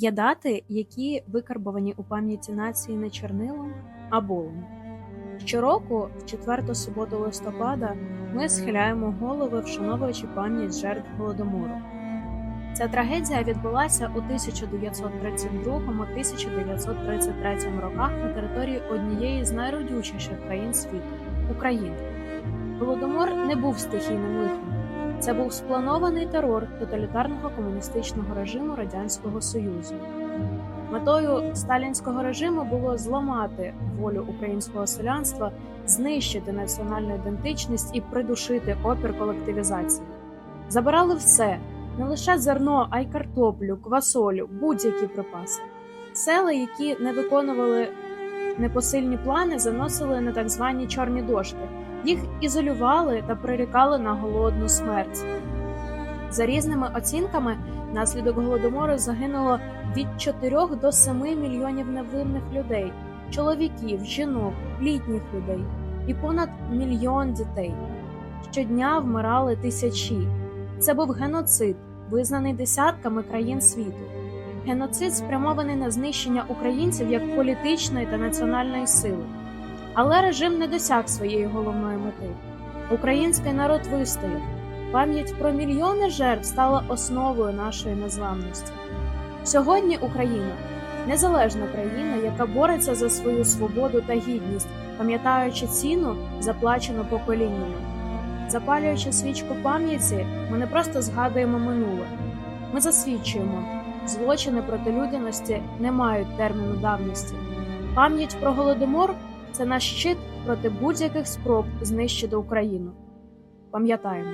Є дати, які викарбовані у пам'яті нації не чорнилом, а болом. Щороку, в четверту суботу листопада, ми схиляємо голови, вшановуючи пам'ять жертв голодомору. Ця трагедія відбулася у 1932-1933 роках на території однієї з найродючіших країн світу України. Голодомор не був стихійним лихом. Це був спланований терор тоталітарного комуністичного режиму Радянського Союзу. Метою сталінського режиму було зламати волю українського селянства, знищити національну ідентичність і придушити опір колективізації. Забирали все не лише зерно, а й картоплю, квасолю, будь-які припаси. Села, які не виконували непосильні плани, заносили на так звані чорні дошки. Їх ізолювали та прирікали на голодну смерть. За різними оцінками, внаслідок голодомору загинуло від 4 до 7 мільйонів невинних людей, чоловіків, жінок, літніх людей і понад мільйон дітей. Щодня вмирали тисячі. Це був геноцид, визнаний десятками країн світу. Геноцид спрямований на знищення українців як політичної та національної сили. Але режим не досяг своєї головної мети. Український народ вистояв. Пам'ять про мільйони жертв стала основою нашої незламності. Сьогодні Україна незалежна країна, яка бореться за свою свободу та гідність, пам'ятаючи ціну, заплачену поколіннями. Запалюючи свічку пам'яті, ми не просто згадуємо минуле, ми засвідчуємо, злочини проти людяності не мають терміну давності. Пам'ять про голодомор це наш щит проти будь-яких спроб знищити Україну. Пам'ятаємо.